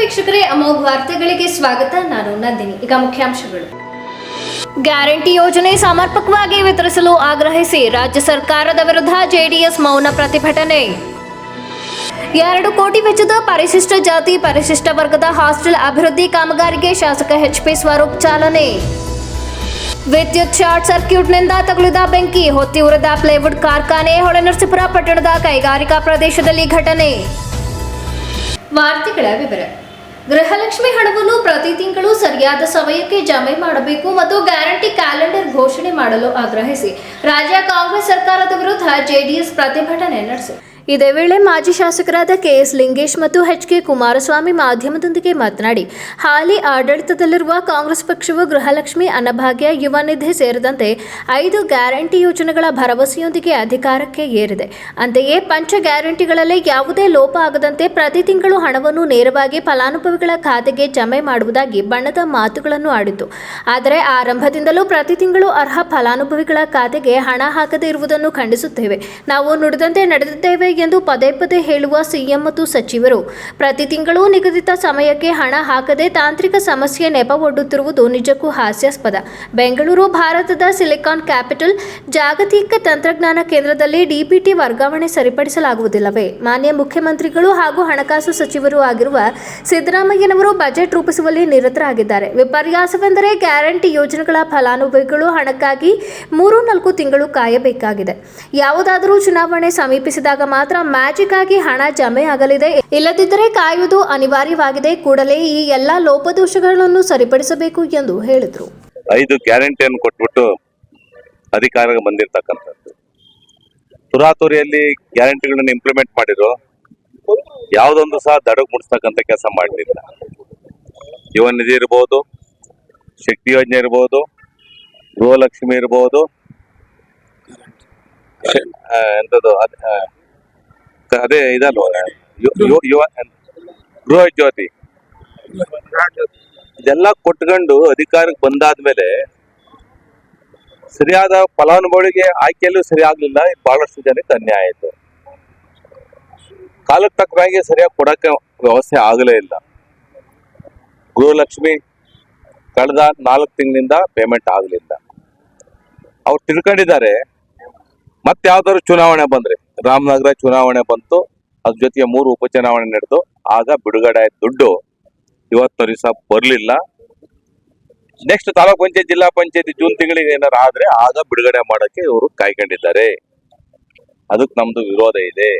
ವೀಕ್ಷಕರೇ, ಅಮೋಘ ವಾರ್ತೆಗಳಿಗೆ ಸ್ವಾಗತ. ನಾನು ನಂದಿನಿ. ಈಗ ಮುಖ್ಯಾಂಶಗಳು. ಗ್ಯಾರಂಟಿ ಯೋಜನೆ ಸಮರ್ಪಕವಾಗಿ ವಿತರಿಸಲು ಆಗ್ರಹಿಸಿ ರಾಜ್ಯ ಸರ್ಕಾರದ ವಿರುದ್ಧ ಜೆಡಿಎಸ್ ಮೌನ ಪ್ರತಿಭಟನೆ. ಎರಡು ಕೋಟಿ ವೆಚ್ಚದ ಪರಿಶಿಷ್ಟ ಜಾತಿ, ಪರಿಶಿಷ್ಟ ವರ್ಗದ ಹಾಸ್ಟೆಲ್ ಅಭಿವೃದ್ಧಿ ಕಾಮಗಾರಿಗೆ ಶಾಸಕ ಎಚ್ ಪಿ ಸ್ವರೂಪ್ ಚಾಲನೆ. ವಿದ್ಯುತ್ ಶಾರ್ಟ್ ಸರ್ಕ್ಯೂಟ್ನಿಂದ ತಗುಲಿದ ಬೆಂಕಿ, ಹೊತ್ತಿ ಉರಿದ ಪ್ಲೇವುಡ್ ಕಾರ್ಖಾನೆ ಹೊಳೆನರಸೀಪುರ ಪಟ್ಟಣದ ಕೈಗಾರಿಕಾ ಪ್ರದೇಶದಲ್ಲಿ ಘಟನೆ. ವಾರ್ತೆಗಳ ವಿವರ. ಗೃಹಲಕ್ಷ್ಮಿ ಹಣವನ್ನು ಪ್ರತಿ ತಿಂಗಳು ಸರಿಯಾದ ಸಮಯಕ್ಕೆ ಜಮೆ ಮಾಡಬೇಕು ಮತ್ತು ಗ್ಯಾರಂಟಿ ಕ್ಯಾಲೆಂಡರ್ ಘೋಷಣೆ ಮಾಡಲು ಆಗ್ರಹಿಸಿ ರಾಜ್ಯ ಕಾಂಗ್ರೆಸ್ ಸರ್ಕಾರದ ವಿರುದ್ಧ ಜೆಡಿಎಸ್ ಪ್ರತಿಭಟನೆ ನಡೆಸಿದೆ. ಇದೇ ವೇಳೆ ಮಾಜಿ ಶಾಸಕರಾದ ಕೆಎಸ್ ಲಿಂಗೇಶ್ ಮತ್ತು ಎಚ್ ಕೆ ಕುಮಾರಸ್ವಾಮಿ ಮಾಧ್ಯಮದೊಂದಿಗೆ ಮಾತನಾಡಿ, ಹಾಲಿ ಆಡಳಿತದಲ್ಲಿರುವ ಕಾಂಗ್ರೆಸ್ ಪಕ್ಷವು ಗೃಹಲಕ್ಷ್ಮಿ ಅನ್ನಭಾಗ್ಯ, ಯುವ ನಿಧಿ ಸೇರಿದಂತೆ ಐದು ಗ್ಯಾರಂಟಿ ಯೋಜನೆಗಳ ಭರವಸೆಯೊಂದಿಗೆ ಅಧಿಕಾರಕ್ಕೆ ಏರಿದೆ. ಅಂತೆಯೇ ಪಂಚ ಗ್ಯಾರಂಟಿಗಳಲ್ಲಿ ಯಾವುದೇ ಲೋಪ ಆಗದಂತೆ ಪ್ರತಿ ತಿಂಗಳು ಹಣವನ್ನು ನೇರವಾಗಿ ಫಲಾನುಭವಿಗಳ ಖಾತೆಗೆ ಜಮೆ ಮಾಡುವುದಾಗಿ ಬಣ್ಣದ ಮಾತುಗಳನ್ನು ಆಡಿತು. ಆದರೆ ಆರಂಭದಿಂದಲೂ ಪ್ರತಿ ತಿಂಗಳು ಅರ್ಹ ಫಲಾನುಭವಿಗಳ ಖಾತೆಗೆ ಹಣ ಹಾಕದೇ ಇರುವುದನ್ನು ಖಂಡಿಸುತ್ತೇವೆ. ನಾವು ನುಡಿದಂತೆ ನಡೆದಿದ್ದೇವೆ ಎಂದು ಪದೇ ಪದೇ ಹೇಳುವ ಸಿಎಂ ಮತ್ತು ಸಚಿವರು, ಪ್ರತಿ ತಿಂಗಳು ನಿಗದಿತ ಸಮಯಕ್ಕೆ ಹಣ ಹಾಕದೆ ತಾಂತ್ರಿಕ ಸಮಸ್ಯೆ ನೆಪ ಒಡ್ಡುತ್ತಿರುವುದು ನಿಜಕ್ಕೂ ಹಾಸ್ಯಾಸ್ಪದ. ಬೆಂಗಳೂರು, ಭಾರತದ ಸಿಲಿಕಾನ್ ಕ್ಯಾಪಿಟಲ್ ಜಾಗತಿಕ ತಂತ್ರಜ್ಞಾನ ಕೇಂದ್ರದಲ್ಲಿ ಡಿಪಿಟಿ ವರ್ಗಾವಣೆ ಸರಿಪಡಿಸಲಾಗುವುದಿಲ್ಲವೇ? ಮಾನ್ಯ ಮುಖ್ಯಮಂತ್ರಿಗಳು ಹಾಗೂ ಹಣಕಾಸು ಸಚಿವರು ಆಗಿರುವ ಸಿದ್ದರಾಮಯ್ಯನವರು ಬಜೆಟ್ ರೂಪಿಸುವಲ್ಲಿ ನಿರತರಾಗಿದ್ದಾರೆ. ವಿಪರ್ಯಾಸವೆಂದರೆ ಗ್ಯಾರಂಟಿ ಯೋಜನೆಗಳ ಫಲಾನುಭವಿಗಳು ಹಣಕ್ಕಾಗಿ ಮೂರು ನಾಲ್ಕು ತಿಂಗಳು ಕಾಯಬೇಕಾಗಿದೆ. ಯಾವುದಾದರೂ ಚುನಾವಣೆ ಸಮೀಪಿಸಿದಾಗ ಮಾತ್ರ ಮ್ಯಾಜಿಕ್ ಆಗಿ ಹಣ ಜಮೆ ಆಗಲಿದೆ. ಇಲ್ಲದಿದ್ದರೆ ಕಾಯುವುದು ಅನಿವಾರ್ಯವಾಗಿದೆ. ಕೂಡಲೇ ಈ ಎಲ್ಲಾ ಲೋಪದೋಷಗಳನ್ನು ಸರಿಪಡಿಸಬೇಕು ಎಂದು ಹೇಳಿದರು. ಐದು ಗ್ಯಾರಂಟಿಯನ್ನು ಕೊಟ್ಬಿಟ್ಟು ಅಧಿಕಾರಕ್ಕೆ ಬಂದಿರತಕ್ಕಂಥದ್ದು. ತುರಾತುರಿಯಲ್ಲಿ ಗ್ಯಾರಂಟಿಗಳನ್ನು ಇಂಪ್ಲಿಮೆಂಟ್ ಮಾಡಿದ್ರು. ಯಾವುದೊಂದು ಸಹ ದಡಗ್ ಮುಡಿಸ್ತಕ್ಕಂಥ ಕೆಲಸ ಮಾಡಲಿಲ್ಲ. ಯುವ ನಿಧಿ ಇರ್ಬೋದು, ಶಕ್ತಿ ಯೋಜನೆ ಇರ್ಬೋದು, ಗೃಹಲಕ್ಷ್ಮಿ ಇರ್ಬೋದು ಎಂಥದ್ದು ಅದ್- ಇದಲ್ವ? ಯುವ ಗೃಹ ಜ್ಯೋತಿ. ಇದೆಲ್ಲ ಕೊಟ್ಕೊಂಡು ಅಧಿಕಾರಕ್ಕೆ ಬಂದಾದ್ಮೇಲೆ ಸರಿಯಾದ ಫಲಾನುಭವಿಗೆ ಆಯ್ಕೆಯಲ್ಲೂ ಸರಿ ಆಗ್ಲಿಲ್ಲ ಬಹಳಷ್ಟು ಜನಕ್ಕೆ ಅನ್ಯಾಯ ಆಯ್ತು. ಕಾಲಕ್ಕೆ ತಕ್ಕನಾಗಿ ಸರಿಯಾಗಿ ಕೊಡಕ್ಕೆ ವ್ಯವಸ್ಥೆ ಆಗಲೇ ಇಲ್ಲ. ಗೃಹಲಕ್ಷ್ಮಿ ಕಳೆದ ನಾಲ್ಕು ತಿಂಗಳಿಂದ ಪೇಮೆಂಟ್ ಆಗಲಿಲ್ಲ. ಅವ್ರು ತಿಳ್ಕೊಂಡಿದ್ದಾರೆ. ಮತ್ತೆ ಯಾವ್ದಾದ್ರು ಚುನಾವಣೆ ಬಂದ್ರೆ. ರಾಮನಗರ ಚುನಾವಣೆ ಬಂತು. ಅದ್ರ ಜೊತೆಗೆ ಮೂರು ಉಪಚುನಾವಣೆ ನಡೆದು. ಆಗ ಬಿಡುಗಡೆ ದುಡ್ಡು ಇವತ್ತು ದಿವಸ ಬರಲಿಲ್ಲ. ನೆಕ್ಸ್ಟ್ ತಾಲೂಕ್ ಪಂಚಾಯತ್, ಜಿಲ್ಲಾ ಪಂಚಾಯತಿ ಜೂನ್ ತಿಂಗಳಿಗೆ ಏನಾರು ಆದ್ರೆ ಆಗ ಬಿಡುಗಡೆ ಮಾಡಕ್ಕೆ ಇವರು ಕಾಯ್ಕೊಂಡಿದ್ದಾರೆ. ಅದಕ್ಕೆ ನಮ್ದು ವಿರೋಧ ಇದೆ.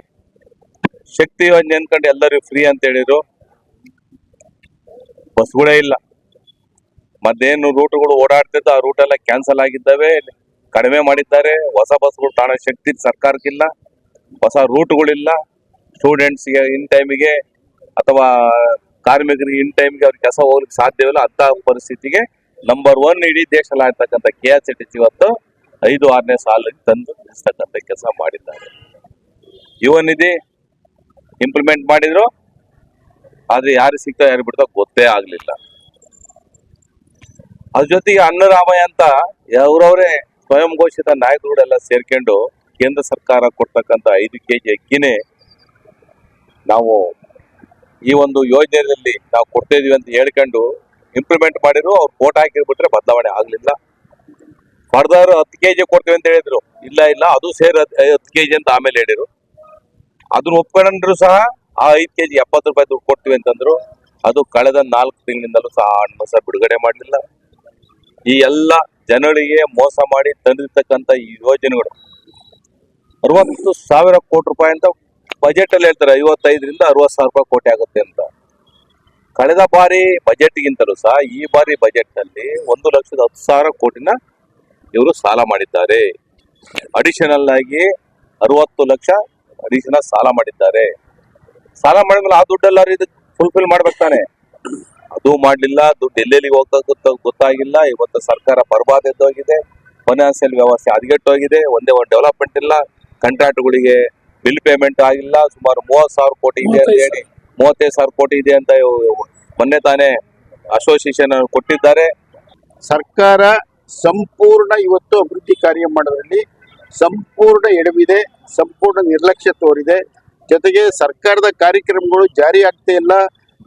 ಶಕ್ತಿ ಯೋಜನೆ ಅಂದ್ಕೊಂಡು ಎಲ್ಲರಿಗೂ ಫ್ರೀ ಅಂತ ಹೇಳಿದ್ರು. ಬಸ್ಗಳೇ ಇಲ್ಲ. ಮತ್ತೇನು ರೂಟ್ಗಳು ಓಡಾಡ್ತಿದ್ದು ಆ ರೂಟ್ ಎಲ್ಲ ಕ್ಯಾನ್ಸಲ್ ಆಗಿದ್ದಾವೆ. ಕಡಿಮೆ ಮಾಡಿದ್ದಾರೆ. ಹೊಸ ಬಸ್ಗಳು ತಾಣ ಶಕ್ತಿ ಸರ್ಕಾರಕ್ಕಿಲ್ಲ. ಹೊಸ ರೂಟ್ಗಳಿಲ್ಲ. ಸ್ಟೂಡೆಂಟ್ಸ್ಗೆ ಇನ್ ಟೈಮಿಗೆ ಅಥವಾ ಕಾರ್ಮಿಕರಿಗೆ ಇನ್ ಟೈಮ್ಗೆ ಅವ್ರಿಗೆ ಕೆಲಸ ಹೋಗ್ಲಿಕ್ಕೆ ಸಾಧ್ಯವಿಲ್ಲ ಅಂತ ಪರಿಸ್ಥಿತಿಗೆ ನಂಬರ್ ಒನ್ ಇಡೀ ದೇಶದಲ್ಲಿ ಆಗ್ತಕ್ಕಂಥ ಕೆ ಎಸ್ ಟಿ ಸಿ ಇವತ್ತು ಐದು, ಆರನೇ ಸಾಲಿಗೆ ತಂದು ನಿಲ್ಲಿಸ್ತಕ್ಕಂಥ ಕೆಲಸ ಮಾಡಿದ್ದಾರೆ. ಯುವ ನಿಧಿ ಇಂಪ್ಲಿಮೆಂಟ್ ಮಾಡಿದ್ರು, ಆದ್ರೆ ಯಾರು ಸಿಗ್ತಾ ಯಾರು ಬಿಡ್ತಾ ಗೊತ್ತೇ ಆಗ್ಲಿಲ್ಲ. ಅದ್ರ ಜೊತೆಗೆ ಅನ್ನರಾಮಯ್ಯ ಅಂತ, ಅವರವರೇ ಸ್ವಯಂ ಘೋಷಿತ ನಾಯಕರುಗಳೆಲ್ಲ ಸೇರ್ಕೊಂಡು ಕೇಂದ್ರ ಸರ್ಕಾರ ಕೊಡ್ತಕ್ಕಂಥ ಐದು ಕೆ ಜಿ ಅಕ್ಕಿನೇ ನಾವು ಈ ಒಂದು ಯೋಜನೆಯಲ್ಲಿ ನಾವು ಕೊಡ್ತಾ ಇದೀವಿ ಅಂತ ಹೇಳ್ಕೊಂಡು ಇಂಪ್ಲಿಮೆಂಟ್ ಮಾಡಿದ್ರು, ಅವ್ರು ಫೋಟೋ ಹಾಕಿರ್ಬಿಟ್ರೆ ಬದಲಾವಣೆ ಆಗಲಿಲ್ಲ. ಫರ್ದರ್ ಹತ್ತು ಕೆ ಜಿ ಕೊಡ್ತೀವಿ ಅಂತ ಹೇಳಿದ್ರು. ಇಲ್ಲ ಇಲ್ಲ, ಅದು ಸೇರಿ ಹತ್ತು ಕೆ ಜಿ ಅಂತ ಆಮೇಲೆ ಹೇಳಿದ್ರು. ಅದನ್ನ ಒಪ್ಕೊಂಡ್ರು ಸಹ ಆ ಐದು ಕೆ ಜಿ ಎಪ್ಪತ್ತು ರೂಪಾಯಿ ದುಡ್ಡು ಕೊಡ್ತೀವಿ ಅಂತಂದ್ರು. ಅದು ಕಳೆದ ನಾಲ್ಕು ತಿಂಗಳಿಂದಲೂ ಸಹ ಹಣ್ಣು ಸಹ ಬಿಡುಗಡೆ ಮಾಡಲಿಲ್ಲ. ಈ ಎಲ್ಲ ಜನಗಳಿಗೆ ಮೋಸ ಮಾಡಿ ತಂದಿರ್ತಕ್ಕಂಥ ಈ ಯೋಜನೆಗಳು ಅರವತ್ತು ಸಾವಿರ ಕೋಟಿ ರೂಪಾಯಿ ಅಂತ ಬಜೆಟ್ ಅಲ್ಲಿ ಹೇಳ್ತಾರೆ. ಐವತ್ತೈದರಿಂದ ಅರವತ್ತು ಸಾವಿರ ರೂಪಾಯಿ ಕೋಟಿ ಆಗುತ್ತೆ ಅಂತ. ಕಳೆದ ಬಾರಿ ಬಜೆಟ್ಗಿಂತಲೂ ಸಹ ಈ ಬಾರಿ ಬಜೆಟ್ನಲ್ಲಿ ಒಂದು ಲಕ್ಷದ ಹತ್ತು ಸಾವಿರ ಕೋಟಿನ ಇವರು ಸಾಲ ಮಾಡಿದ್ದಾರೆ. ಅಡಿಷನಲ್ ಆಗಿ ಅರವತ್ತು ಲಕ್ಷ ಅಡಿಷನಲ್ ಸಾಲ ಮಾಡಿದ್ದಾರೆ. ಸಾಲ ಮಾಡಿದ್ಮೇಲೆ ಆ ದುಡ್ಡೆಲ್ಲ ಫುಲ್ಫಿಲ್ ಮಾಡ್ಬೇಕು ತಾನೆ. ಅದು ಮಾಡಲಿಲ್ಲ, ದುಡ್ಡು ಎಲ್ಲೆಲ್ಲಿಗೆ ಹೋಗ್ತಾ ಗೊತ್ತ, ಗೊತ್ತಾಗಿಲ್ಲ. ಇವತ್ತು ಸರ್ಕಾರ ಬರ್ಬಾದ್ ಎದ್ದೋಗಿದೆ. ಫೈನಾನ್ಸಿಯಲ್ ವ್ಯವಸ್ಥೆ ಹದಗೆಟ್ಟೋಗಿದೆ. ಒಂದೇ ಒಂದು ಡೆವಲಪ್ಮೆಂಟ್ ಇಲ್ಲ. ಕಾಂಟ್ರಾಕ್ಟ್ಗಳಿಗೆ ಬಿಲ್ ಪೇಮೆಂಟ್ ಆಗಿಲ್ಲ. ಸುಮಾರು ಮೂವತ್ತು ಸಾವಿರ ಕೋಟಿ ಇದೆ ಅಂತ ಹೇಳಿ. ಮೂವತ್ತೈದು ಸಾವಿರ ಕೋಟಿ ಇದೆ ಅಂತ ಮೊನ್ನೆ ತಾನೇ ಅಸೋಸಿಯೇಷನ್ ಕೊಟ್ಟಿದ್ದಾರೆ. ಸರ್ಕಾರ ಸಂಪೂರ್ಣ ಇವತ್ತು ಅಭಿವೃದ್ಧಿ ಕಾರ್ಯ ಮಾಡೋದ್ರಲ್ಲಿ ಸಂಪೂರ್ಣ ಎಡವಿದೆ ಸಂಪೂರ್ಣ ನಿರ್ಲಕ್ಷ್ಯ ತೋರಿದೆ. ಜೊತೆಗೆ ಸರ್ಕಾರದ ಕಾರ್ಯಕ್ರಮಗಳು ಜಾರಿ ಆಗ್ತಾ ಇಲ್ಲ.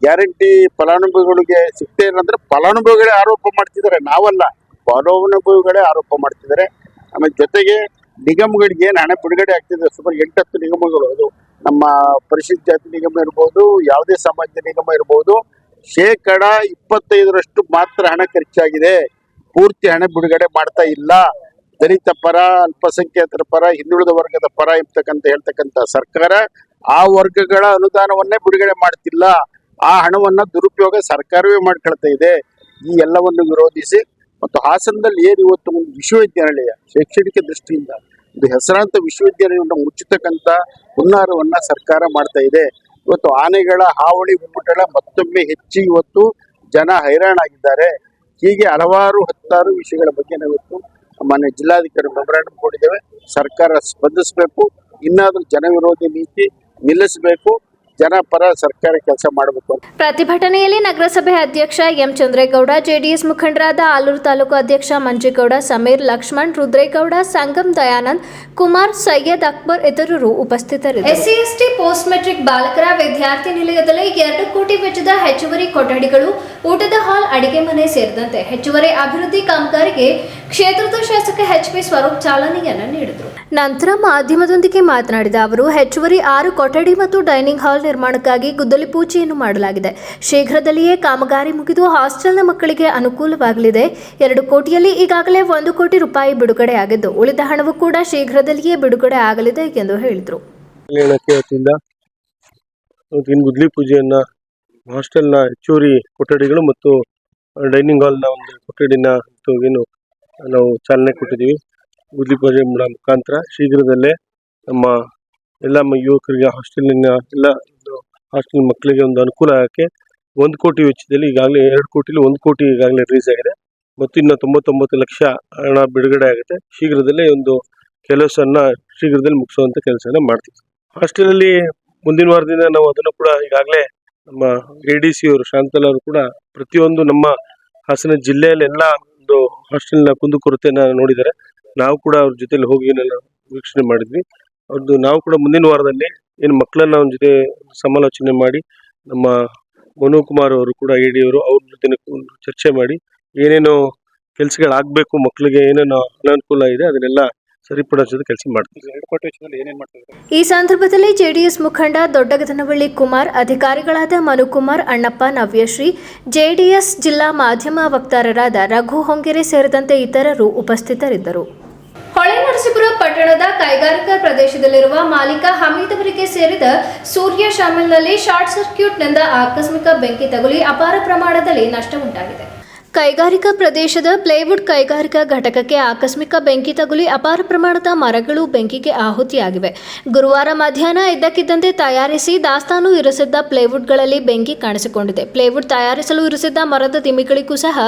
ಗ್ಯಾರಂಟಿ ಫಲಾನುಭವಿಗಳಿಗೆ ಸಿಗ್ತಾ ಇಲ್ಲ ಅಂದ್ರೆ ಫಲಾನುಭವಿಗಳೇ ಆರೋಪ ಮಾಡ್ತಿದ್ದಾರೆ. ನಾವಲ್ಲ ಫಲಾನುಭವಿಗಳೇ ಆರೋಪ ಮಾಡ್ತಿದ್ದಾರೆ. ಆಮೇಲೆ ಜೊತೆಗೆ ನಿಗಮಗಳಿಗೆ ಏನು ಹಣ ಬಿಡುಗಡೆ ಆಗ್ತಿದೆ, ಸುಮಾರು ಎಂಟತ್ತು ನಿಗಮಗಳು. ಅದು ನಮ್ಮ ಪರಿಶಿಷ್ಟ ಜಾತಿ ನಿಗಮ ಇರ್ಬೋದು, ಯಾವುದೇ ಸಮಾಜದ ನಿಗಮ ಇರ್ಬೋದು, ಶೇಕಡ ಇಪ್ಪತ್ತೈದರಷ್ಟು ಮಾತ್ರ ಹಣ ಖರ್ಚಾಗಿದೆ. ಪೂರ್ತಿ ಹಣ ಬಿಡುಗಡೆ ಮಾಡ್ತಾ ಇಲ್ಲ. ದಲಿತ ಪರ, ಅಲ್ಪಸಂಖ್ಯಾತರ ಪರ, ಹಿಂದುಳಿದ ವರ್ಗದ ಪರ ಇರ್ತಕ್ಕಂಥ, ಹೇಳ್ತಕ್ಕಂಥ ಸರ್ಕಾರ ಆ ವರ್ಗಗಳ ಅನುದಾನವನ್ನೇ ಬಿಡುಗಡೆ ಮಾಡ್ತಿಲ್ಲ. ಆ ಹಣವನ್ನ ದುರುಪಯೋಗ ಸರ್ಕಾರವೇ ಮಾಡ್ಕೊಳ್ತಾ ಇದೆ. ಈ ಎಲ್ಲವನ್ನು ವಿರೋಧಿಸಿ ಮತ್ತು ಹಾಸನದಲ್ಲಿ ಏನು ಇವತ್ತು ಒಂದು ವಿಶ್ವವಿದ್ಯಾನಿಲಯ ಶೈಕ್ಷಣಿಕ ದೃಷ್ಟಿಯಿಂದ ಒಂದು ಹೆಸರಾಂತ ವಿಶ್ವವಿದ್ಯಾಲಯವನ್ನು ಮುಚ್ಚತಕ್ಕಂಥ ಹುನ್ನಾರವನ್ನ ಸರ್ಕಾರ ಮಾಡ್ತಾ ಇದೆ. ಇವತ್ತು ಆನೆಗಳ ಹಾವಳಿ ಉಮ್ಮಟಳ ಮತ್ತೊಮ್ಮೆ ಹೆಚ್ಚಿ ಇವತ್ತು ಜನ ಹೈರಾಣಾಗಿದ್ದಾರೆ. ಹೀಗೆ ಹಲವಾರು ಹತ್ತಾರು ವಿಷಯಗಳ ಬಗ್ಗೆ ಇವತ್ತು ಮಾನ್ಯ ಜಿಲ್ಲಾಧಿಕಾರಿ ಮೆಮೊರಾಂಡಮ್ ಕೊಟ್ಟಿದ್ದೇವೆ. ಸರ್ಕಾರ ಸ್ಪಂದಿಸಬೇಕು. ಇನ್ನಾದರೂ ಜನವಿರೋಧಿ ನೀತಿ ನಿಲ್ಲಿಸಬೇಕು. ಜನ ಪರ ಸರ್ಕಾರ ಕೆಲಸ ಮಾಡಬೇಕು ಪ್ರತಿಭಟನೆಯಲ್ಲಿ ನಗರಸಭೆ ಅಧ್ಯಕ್ಷ ಎಂ ಚಂದ್ರೇಗೌಡ ಜೆಡಿಎಸ್ ಮುಖಂಡರಾದ ಆಲೂರು ತಾಲೂಕು ಅಧ್ಯಕ್ಷ ಮಂಜೇಗೌಡ ಸಮೀರ್ ಲಕ್ಷ್ಮಣ್ ರುದ್ರೇಗೌಡ ಸಂಗಮ್ ದಯಾನಂದ್ ಕುಮಾರ್ ಸೈಯದ್ ಅಕ್ಬರ್ ಇತರರು ಉಪಸ್ಥಿತರಿದ್ದರು. ಎಸ್ಸಿ ಎಸ್ಟಿ ಪೋಸ್ಟ್ ಮೆಟ್ರಿಕ್ ಬಾಲಕರ ವಿದ್ಯಾರ್ಥಿ ನಿಲಯದಲ್ಲಿ ಎರಡು ಕೋಟಿ ವೆಚ್ಚದ ಹೆಚ್ಚುವರಿ ಕೊಠಡಿಗಳು ಊಟದ ಹಾಲ್ ಅಡಿಗೆ ಮನೆ ಸೇರಿದಂತೆ ಹೆಚ್ಚುವರಿ ಅಭಿವೃದ್ಧಿ ಕಾಮಗಾರಿಗೆ ಕ್ಷೇತ್ರದ ಶಾಸಕ ಎಚ್ ಪಿ ಸ್ವರೂಪ್ ಚಾಲನೆಯನ್ನ ನೀಡಿದರು. ನಂತರ ಮಾಧ್ಯಮದೊಂದಿಗೆ ಮಾತನಾಡಿದ ಅವರು, ಹೆಚ್ಚುವರಿ ಆರು ಕೊಠಡಿ ಮತ್ತು ಡೈನಿಂಗ್ ಹಾಲ್ ನಿರ್ಮಾಣಕ್ಕಾಗಿ ಗುದ್ದಲಿ ಪೂಜೆಯನ್ನು ಮಾಡಲಾಗಿದೆ. ಶೀಘ್ರದಲ್ಲಿಯೇ ಕಾಮಗಾರಿ ಮುಗಿದು ಹಾಸ್ಟೆಲ್ನ ಮಕ್ಕಳಿಗೆ ಅನುಕೂಲವಾಗಲಿದೆ. ಎರಡು ಕೋಟಿಯಲ್ಲಿ ಈಗಾಗಲೇ ಒಂದು ಕೋಟಿ ರೂಪಾಯಿ ಬಿಡುಗಡೆ ಆಗಿದ್ದು ಉಳಿದ ಹಣವು ಕೂಡ ಶೀಘ್ರದಲ್ಲಿಯೇ ಬಿಡುಗಡೆ ಆಗಲಿದೆ ಎಂದು ಹೇಳಿದರು. ಗುದ್ದಲಿ ಪೂಜೆಯನ್ನು, ಹಾಸ್ಟೆಲ್ನ ಹೆಚ್ಚುವರಿ ಕೊಠಡಿಗಳು ಮತ್ತು ಡೈನಿಂಗ್ ಹಾಲ್ನ ಒಂದು ಕೊಠಡಿನ ಏನು ನಾವು ಚಾಲನೆ ಕೊಟ್ಟಿದ್ದೀವಿ. ಗುದ್ಲಿ ಪೂಜೆ ಮುಖಾಂತರ ಶೀಘ್ರದಲ್ಲೇ ನಮ್ಮ ಎಲ್ಲ ಯುವಕರಿಗೆ ಹಾಸ್ಟೆಲಿನ ಎಲ್ಲ ಹಾಸ್ಟೆಲ್ ಮಕ್ಕಳಿಗೆ ಒಂದು ಅನುಕೂಲ ಆಗಕ್ಕೆ ಒಂದು ಕೋಟಿ ವೆಚ್ಚದಲ್ಲಿ ಈಗಾಗಲೇ ಎರಡು ಕೋಟಿಲಿ ಒಂದು ಕೋಟಿ ಈಗಾಗಲೇ ರೀಸ್ ಆಗಿದೆ. ಮತ್ತು ಇನ್ನೂ ತೊಂಬತ್ತೊಂಬತ್ತು ಲಕ್ಷ ಹಣ ಬಿಡುಗಡೆ ಆಗುತ್ತೆ. ಶೀಘ್ರದಲ್ಲೇ ಒಂದು ಕೆಲಸವನ್ನು ಶೀಘ್ರದಲ್ಲಿ ಮುಗಿಸುವಂಥ ಕೆಲಸನ ಮಾಡ್ತೀವಿ. ಹಾಸ್ಟೆಲಲ್ಲಿ ಮುಂದಿನ ವಾರದಿಂದ ನಾವು ಅದನ್ನು ಕೂಡ ಈಗಾಗಲೇ ನಮ್ಮ ಎ ಡಿ ಸಿ ಅವರು, ಶಾಂತಲ್ ಅವರು ಕೂಡ ಪ್ರತಿಯೊಂದು ನಮ್ಮ ಹಾಸನ ಜಿಲ್ಲೆಯಲ್ಲೆಲ್ಲ ಒಂದು ಹಾಸ್ಟೆಲ್ನ ಕುಂದುಕೊರತೆನ ನೋಡಿದ್ದಾರೆ. ನಾವು ಕೂಡ ಅವ್ರ ಜೊತೆಲಿ ಹೋಗಿ ಎಲ್ಲ ವೀಕ್ಷಣೆ ಮಾಡಿದ್ವಿ. ಅವ್ರದ್ದು ನಾವು ಕೂಡ ಮುಂದಿನ ವಾರದಲ್ಲಿ ಏನು ಮಕ್ಕಳನ್ನ ಅವ್ರ ಜೊತೆ ಸಮಾಲೋಚನೆ ಮಾಡಿ ನಮ್ಮ ಮನು ಕುಮಾರ್ ಅವರು ಕೂಡ ಎ ಡಿ ಅವರು ಅವ್ರ ಜೊತೆ ಚರ್ಚೆ ಮಾಡಿ ಏನೇನು ಕೆಲಸಗಳಾಗಬೇಕು ಮಕ್ಕಳಿಗೆ ಏನೇನು ಅನಾನುಕೂಲ ಇದೆ ಅದನ್ನೆಲ್ಲ ಸರಿಪಡಿಸೋದು ಕೆಲಸ ಮಾಡ್ತೀವಿ. ಈ ಸಂದರ್ಭದಲ್ಲಿ ಜೆಡಿಎಸ್ ಮುಖಂಡ ದೊಡ್ಡಗದನವಳ್ಳಿ ಕುಮಾರ್ ಅಧಿಕಾರಿಗಳಾದ ಮನುಕುಮಾರ್ ಅಣ್ಣಪ್ಪ ನವ್ಯಶ್ರೀ ಜೆಡಿಎಸ್ ಜಿಲ್ಲಾ ಮಾಧ್ಯಮ ವಕ್ತಾರರಾದ ರಘು ಹೊಂಗೆರೆ ಸೇರಿದಂತೆ ಇತರರು ಉಪಸ್ಥಿತರಿದ್ದರು. ಹೊಳೆನರಸೀಪುರ ಪಟ್ಟಣದ ಕೈಗಾರಿಕಾ ಪ್ರದೇಶದಲ್ಲಿರುವ ಮಾಲೀಕ ಹಮೀದ್ ಅವರಿಗೆ ಸೇರಿದ ಸೂರ್ಯ ಶಾಮಿಲ್ನಲ್ಲಿ ಶಾರ್ಟ್ ಸರ್ಕ್ಯೂಟ್ನಿಂದ ಆಕಸ್ಮಿಕ ಬೆಂಕಿ ತಗುಲಿ ಅಪಾರ ಪ್ರಮಾಣದಲ್ಲಿ ನಷ್ಟ ಉಂಟಾಗಿದೆ ಕೈಗಾರಿಕಾ ಪ್ರದೇಶದ ಪ್ಲೇವುಡ್ ಕೈಗಾರಿಕಾ ಘಟಕಕ್ಕೆ ಆಕಸ್ಮಿಕ ಬೆಂಕಿ ತಗುಲಿ ಅಪಾರ ಪ್ರಮಾಣದ ಮರಗಳು ಬೆಂಕಿಗೆ ಆಹುತಿಯಾಗಿವೆ. ಗುರುವಾರ ಮಧ್ಯಾಹ್ನ ಇದ್ದಕ್ಕಿದ್ದಂತೆ ತಯಾರಿಸಿ ದಾಸ್ತಾನು ಇರಿಸಿದ್ದ ಪ್ಲೇವುಡ್ಗಳಲ್ಲಿ ಬೆಂಕಿ ಕಾಣಿಸಿಕೊಂಡಿದೆ. ಪ್ಲೇವುಡ್ ತಯಾರಿಸಲು ಇರಿಸಿದ್ದ ಮರದ ದಿಮಿಗಳಿಗೂ ಸಹ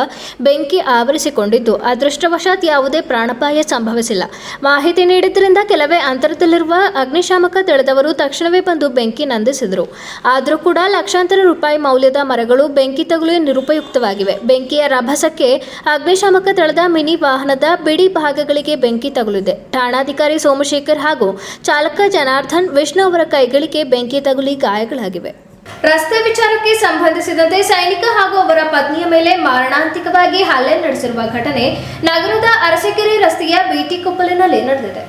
ಬೆಂಕಿ ಆವರಿಸಿಕೊಂಡಿದ್ದು, ಅದೃಷ್ಟವಶಾತ್ ಯಾವುದೇ ಪ್ರಾಣಪಾಯ ಸಂಭವಿಸಿಲ್ಲ. ಮಾಹಿತಿ ನೀಡಿದ್ದರಿಂದ ಕೆಲವೇ ಅಂತರದಲ್ಲಿರುವ ಅಗ್ನಿಶಾಮಕ ದಳದವರು ತಕ್ಷಣವೇ ಬಂದು ಬೆಂಕಿ ನಂದಿಸಿದರು. ಆದರೂ ಕೂಡ ಲಕ್ಷಾಂತರ ರೂಪಾಯಿ ಮೌಲ್ಯದ ಮರಗಳು ಬೆಂಕಿ ತಗುಲಿ ನಿರುಪಯುಕ್ತವಾಗಿವೆ. ಬೆಂಕಿಯ ರಭಸಕ್ಕೆ ಅಗ್ನಿಶಾಮಕ ದಳದ ಮಿನಿ ವಾಹನದ ಬಿಡಿ ಭಾಗಗಳಿಗೆ ಬೆಂಕಿ ತಗುಲಿದೆ. ಠಾಣಾಧಿಕಾರಿ ಸೋಮಶೇಖರ್ ಹಾಗೂ ಚಾಲಕ ಜನಾರ್ದನ್ ವಿಷ್ಣು ಅವರ ಕೈಗಳಿಗೆ ಬೆಂಕಿ ತಗುಲಿ ಗಾಯಗಳಾಗಿವೆ. ರಸ್ತೆ ವಿಚಾರಕ್ಕೆ ಸಂಬಂಧಿಸಿದಂತೆ ಸೈನಿಕ ಹಾಗೂ ಅವರ ಪತ್ನಿಯ ಮೇಲೆ ಮಾರಣಾಂತಿಕವಾಗಿ ಹಲ್ಲೆ ನಡೆಸಿರುವ ಘಟನೆ ನಗರದ ಅರಸಕೆರೆ ರಸ್ತೆಯ ಬಿಟಿ ಕೊಪ್ಪಲಿನಲ್ಲಿ ನಡೆದಿದೆ.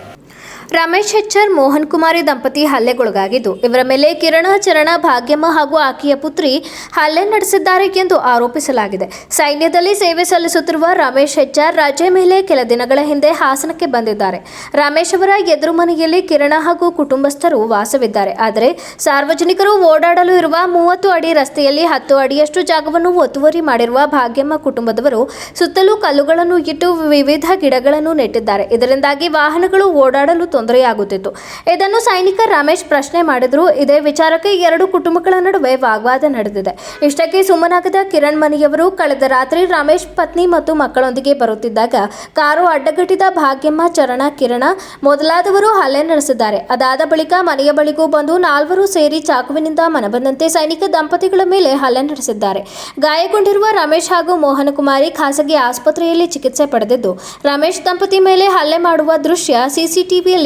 ರಮೇಶ್ ಹೆಚ್ಚರ್, ಮೋಹನ್ ಕುಮಾರಿ ದಂಪತಿ ಹಲ್ಲೆಗೊಳಗಾಗಿದ್ದು, ಇವರ ಮೇಲೆ ಕಿರಣ, ಚರಣ, ಭಾಗ್ಯಮ್ಮ ಹಾಗೂ ಆಕೆಯ ಪುತ್ರಿ ಹಲ್ಲೆ ನಡೆಸಿದ್ದಾರೆ ಎಂದು ಆರೋಪಿಸಲಾಗಿದೆ. ಸೈನ್ಯದಲ್ಲಿ ಸೇವೆ ಸಲ್ಲಿಸುತ್ತಿರುವ ರಮೇಶ್ ಹೆಚ್ಚರ್ ರಜೆ ಮೇಲೆ ಕೆಲ ದಿನಗಳ ಹಿಂದೆ ಹಾಸನಕ್ಕೆ ಬಂದಿದ್ದಾರೆ. ರಮೇಶ್ ಅವರ ಎದುರು ಮನೆಯಲ್ಲಿ ಕಿರಣ ಹಾಗೂ ಕುಟುಂಬಸ್ಥರು ವಾಸವಿದ್ದಾರೆ. ಆದರೆ ಸಾರ್ವಜನಿಕರು ಓಡಾಡಲು ಇರುವ ಮೂವತ್ತು ಅಡಿ ರಸ್ತೆಯಲ್ಲಿ ಹತ್ತು ಅಡಿಯಷ್ಟು ಜಾಗವನ್ನು ಒತ್ತುವರಿ ಮಾಡಿರುವ ಭಾಗ್ಯಮ್ಮ ಕುಟುಂಬದವರು ಸುತ್ತಲೂ ಕಲ್ಲುಗಳನ್ನು ಇಟ್ಟು ವಿವಿಧ ಗಿಡಗಳನ್ನು ನೆಟ್ಟಿದ್ದಾರೆ. ಇದರಿಂದಾಗಿ ವಾಹನಗಳು ಓಡಾಡಲು ತೊಂದರೆಯಾಗುತ್ತಿತ್ತು. ಇದನ್ನು ಸೈನಿಕ ರಮೇಶ್ ಪ್ರಶ್ನೆ ಮಾಡಿದ್ರು. ಇದೇ ವಿಚಾರಕ್ಕೆ ಎರಡು ಕುಟುಂಬಗಳ ನಡುವೆ ವಾಗ್ವಾದ ನಡೆದಿದೆ. ಇಷ್ಟಕ್ಕೆ ಸುಮ್ಮನಾಗದ ಕಿರಣ್ ಮನಿಯವರು ಕಳೆದ ರಾತ್ರಿ ರಮೇಶ್ ಪತ್ನಿ ಮತ್ತು ಮಕ್ಕಳೊಂದಿಗೆ ಬರುತ್ತಿದ್ದಾಗ ಕಾರು ಅಡ್ಡಗಟ್ಟಿದ ಭಾಗ್ಯಮ್ಮ, ಚರಣ, ಕಿರಣ ಮೊದಲಾದವರು ಹಲ್ಲೆ ನಡೆಸಿದ್ದಾರೆ. ಅದಾದ ಬಳಿಕ ಮನೆಯ ಬಳಿಗೂ ಬಂದು ನಾಲ್ವರು ಸೇರಿ ಚಾಕುವಿನಿಂದ ಮನಬಂದಂತೆ ಸೈನಿಕ ದಂಪತಿಗಳ ಮೇಲೆ ಹಲ್ಲೆ ನಡೆಸಿದ್ದಾರೆ. ಗಾಯಗೊಂಡಿರುವ ರಮೇಶ್ ಹಾಗೂ ಮೋಹನ ಕುಮಾರಿ ಖಾಸಗಿ ಆಸ್ಪತ್ರೆಯಲ್ಲಿ ಚಿಕಿತ್ಸೆ ಪಡೆದಿದ್ದು, ರಮೇಶ್ ದಂಪತಿ ಮೇಲೆ ಹಲ್ಲೆ ಮಾಡುವ ದೃಶ್ಯ ಸಿಸಿಟಿವಿಯಲ್ಲಿ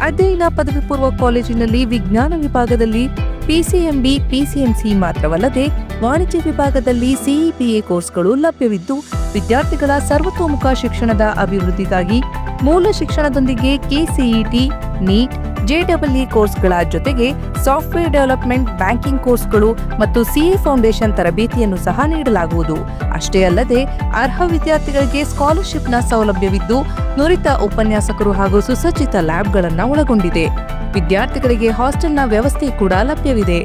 ಅಧ್ಯಯನ ಪದವಿ ಪೂರ್ವ ಕಾಲೇಜಿನಲ್ಲಿ ವಿಜ್ಞಾನ ವಿಭಾಗದಲ್ಲಿ ಪಿಸಿಎಂಬಿ ಪಿಸಿಎಂಸಿ ಮಾತ್ರವಲ್ಲದೆ ವಾಣಿಜ್ಯ ವಿಭಾಗದಲ್ಲಿ ಸಿಇಪಿಎ ಕೋರ್ಸ್ಗಳು ಲಭ್ಯವಿದ್ದು, ವಿದ್ಯಾರ್ಥಿಗಳ ಸರ್ವತೋಮುಖ ಶಿಕ್ಷಣದ ಅಭಿವೃದ್ಧಿಗಾಗಿ ಮೂಲ ಶಿಕ್ಷಣದೊಂದಿಗೆ ಕೆಸಿಇಟಿ ನೀಟ್ ಜೆಡಬ್ಲ್ಇ ಕೋರ್ಸ್ಗಳ ಜೊತೆಗೆ ಸಾಫ್ಟ್ವೇರ್ ಡೆವಲಪ್ಮೆಂಟ್, ಬ್ಯಾಂಕಿಂಗ್ ಕೋರ್ಸ್ಗಳು ಮತ್ತು ಸಿಎ ಫೌಂಡೇಶನ್ ತರಬೇತಿಯನ್ನು ಸಹ ನೀಡಲಾಗುವುದು. ಅಷ್ಟೇ ಅಲ್ಲದೆ, ಅರ್ಹ ವಿದ್ಯಾರ್ಥಿಗಳಿಗೆ ಸ್ಕಾಲರ್ಶಿಪ್ನ ಸೌಲಭ್ಯವಿದ್ದು, ನುರಿತ ಉಪನ್ಯಾಸಕರು ಹಾಗೂ ಸುಸಜ್ಜಿತ ಲ್ಯಾಬ್ಗಳನ್ನು ಒಳಗೊಂಡಿದೆ. ವಿದ್ಯಾರ್ಥಿಗಳಿಗೆ ಹಾಸ್ಟೆಲ್ನ ವ್ಯವಸ್ಥೆ ಕೂಡ ಲಭ್ಯವಿದೆ.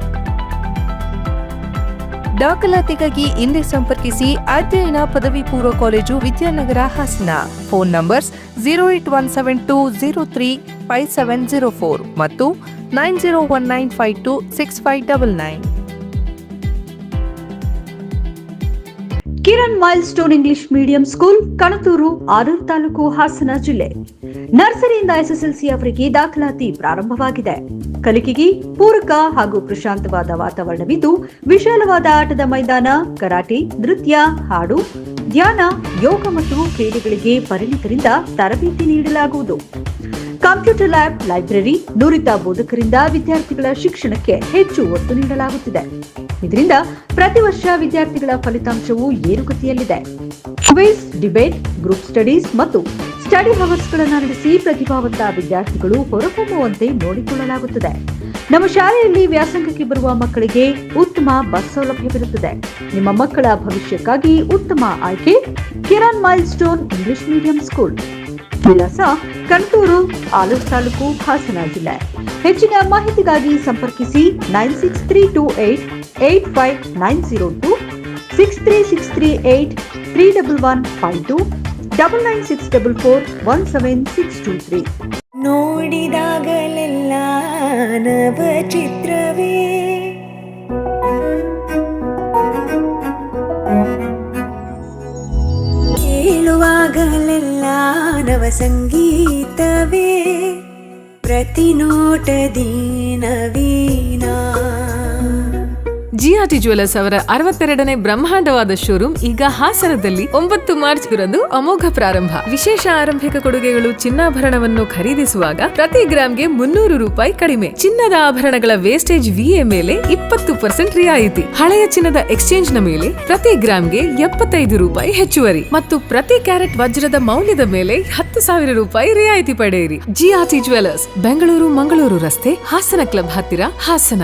ದಾಖಲಾತಿಗಾಗಿ ಇಂದೇ ಸಂಪರ್ಕಿಸಿ ಅಧ್ಯಯನ ಪದವಿ ಪೂರ್ವ college Vidyanagar Hassan. Phone numbers zero eight one seven two zero three five seven zero four ಮತ್ತು nine zero one nine five two six five double nine. Kiran milestone English medium school, Kanathur, Aruru taluk, Hassan ಜಿಲ್ಲೆ. ನರ್ಸರಿಯಿಂದ SSLC ಅವರಿಗೆ ದಾಖಲಾತಿ ಪ್ರಾರಂಭವಾಗಿದೆ. ಕಲಿಕೆಗೆ ಪೂರಕ ಹಾಗೂ ಪ್ರಶಾಂತವಾದ ವಾತಾವರಣವಿದ್ದು, ವಿಶಾಲವಾದ ಆಟದ ಮೈದಾನ, ಕರಾಟೆ, ನೃತ್ಯ, ಹಾಡು, ಧ್ಯಾನ, ಯೋಗ ಮತ್ತು ಕ್ರೀಡೆಗಳಿಗೆ ಪರಿಣಿತರಿಂದ ತರಬೇತಿ ನೀಡಲಾಗುವುದು. ಕಂಪ್ಯೂಟರ್ ಲ್ಯಾಬ್ ಲೈಬ್ರರಿ ನುರಿತ ಬೋಧಕರಿಂದ ವಿದ್ಯಾರ್ಥಿಗಳ ಶಿಕ್ಷಣಕ್ಕೆ ಹೆಚ್ಚು ಒತ್ತು ನೀಡಲಾಗುತ್ತಿದೆ. ಇದರಿಂದ ಪ್ರತಿ ವರ್ಷ ವಿದ್ಯಾರ್ಥಿಗಳ ಫಲಿತಾಂಶವು ಏರುಗತಿಯಲ್ಲಿದೆ. ಕ್ವಿಜ್, ಡಿಬೇಟ್, ಗ್ರೂಪ್ ಸ್ಟಡೀಸ್ ಮತ್ತು ಸ್ಟಡಿ ಅವರ್ಸ್ಗಳನ್ನು ನಡೆಸಿ ಪ್ರತಿಭಾವಂತ ವಿದ್ಯಾರ್ಥಿಗಳು ಹೊರಹೊಮ್ಮುವಂತೆ ನೋಡಿಕೊಳ್ಳಲಾಗುತ್ತದೆ. ನಮ್ಮ ಶಾಲೆಯಲ್ಲಿ ವ್ಯಾಸಂಗಕ್ಕೆ ಬರುವ ಮಕ್ಕಳಿಗೆ ಉತ್ತಮ ಬಸ್ ಸೌಲಭ್ಯವಿರುತ್ತದೆ. ನಿಮ್ಮ ಮಕ್ಕಳ ಭವಿಷ್ಯಕ್ಕಾಗಿ ಉತ್ತಮ ಆಯ್ಕೆ Kiran milestone English medium school. ವಿಳಾಸ ಕಂಟೂರು ಆಲೂರು ತಾಲೂಕು ಹಾಸನ ಜಿಲ್ಲೆ. ಹೆಚ್ಚಿನ ಮಾಹಿತಿಗಾಗಿ ಸಂಪರ್ಕಿಸಿ nine six three two eight eight five nine zero two, six three six three eight three double one five two, double nine six double four one seven six two three. ನೋಡಿದಾಗಲೆಲ್ಲ ನವ ಚಿತ್ರವೇ ನವ ಸಂಗೀತವೇ ಪ್ರತಿ ನೋಟದಿ ನವೀನ GRT jewellers ಅವರ ಅರವತ್ತೆರಡನೇ ಬ್ರಹ್ಮಾಂಡವಾದ showroom ಈಗ ಹಾಸನದಲ್ಲಿ ಒಂಬತ್ತು March ರಂದು ಅಮೋಘ ಪ್ರಾರಂಭ. ವಿಶೇಷ ಆರಂಭಿಕ ಕೊಡುಗೆಗಳು ಚಿನ್ನಾಭರಣವನ್ನು ಖರೀದಿಸುವಾಗ ಪ್ರತಿ ಗ್ರಾಮ್ಗೆ ಮುನ್ನೂರು ರೂಪಾಯಿ ಕಡಿಮೆ. ಚಿನ್ನದ ಆಭರಣಗಳ ವೇಸ್ಟೇಜ್ ವಿಎ ಮೇಲೆ ಇಪ್ಪತ್ತು ಪರ್ಸೆಂಟ್ ರಿಯಾಯಿತಿ. ಹಳೆಯ ಚಿನ್ನದ ಎಕ್ಸ್ಚೇಂಜ್ನ ಮೇಲೆ ಪ್ರತಿ ಗ್ರಾಂಗೆ ಎಪ್ಪತ್ತೈದು ರೂಪಾಯಿ ಹೆಚ್ಚುವರಿ. ಮತ್ತು ಪ್ರತಿ ಕ್ಯಾರೆಟ್ ವಜ್ರದ ಮೌಲ್ಯದ ಮೇಲೆ ಹತ್ತು ಸಾವಿರ ರೂಪಾಯಿ ರಿಯಾಯಿತಿ ಪಡೆಯಿರಿ. ಜಿಆರ್ಟಿ ಜ್ಯುವೆಲರ್ಸ್ ಬೆಂಗಳೂರು ಮಂಗಳೂರು ರಸ್ತೆ, ಹಾಸನ ಕ್ಲಬ್ ಹತ್ತಿರ, ಹಾಸನ.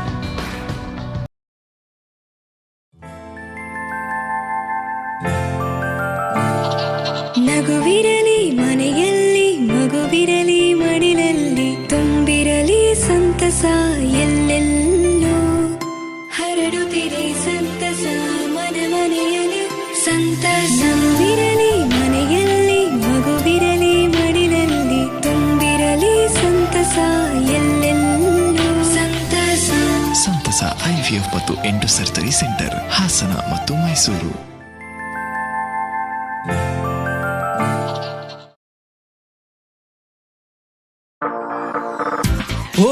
ಮತ್ತು ಎಂಟು ಸರ್ಜರಿ ಸೆಂಟರ್ ಹಾಸನ ಮತ್ತು ಮೈಸೂರು.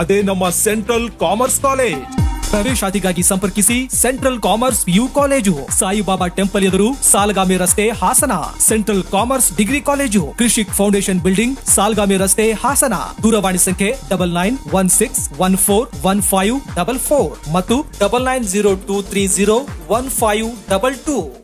ಅದೇ ನಮ್ಮ ಸೆಂಟ್ರಲ್ ಕಾಮರ್ಸ್ ಕಾಲೇಜ್. ಪ್ರವೇಶಾತಿಗಾಗಿ ಸಂಪರ್ಕಿಸಿ central commerce U college. Sai Baba temple ಎದುರು ಸಾಲಗಾಮಿ ರಸ್ತೆ Hassan. Central commerce degree college. Krishik foundation building Salgami ರಸ್ತೆ ಹಾಸನ. ದೂರವಾಣಿ ಸಂಖ್ಯೆ double nine one six one four one five double four ಮತ್ತು double nine zero two three zero one five double two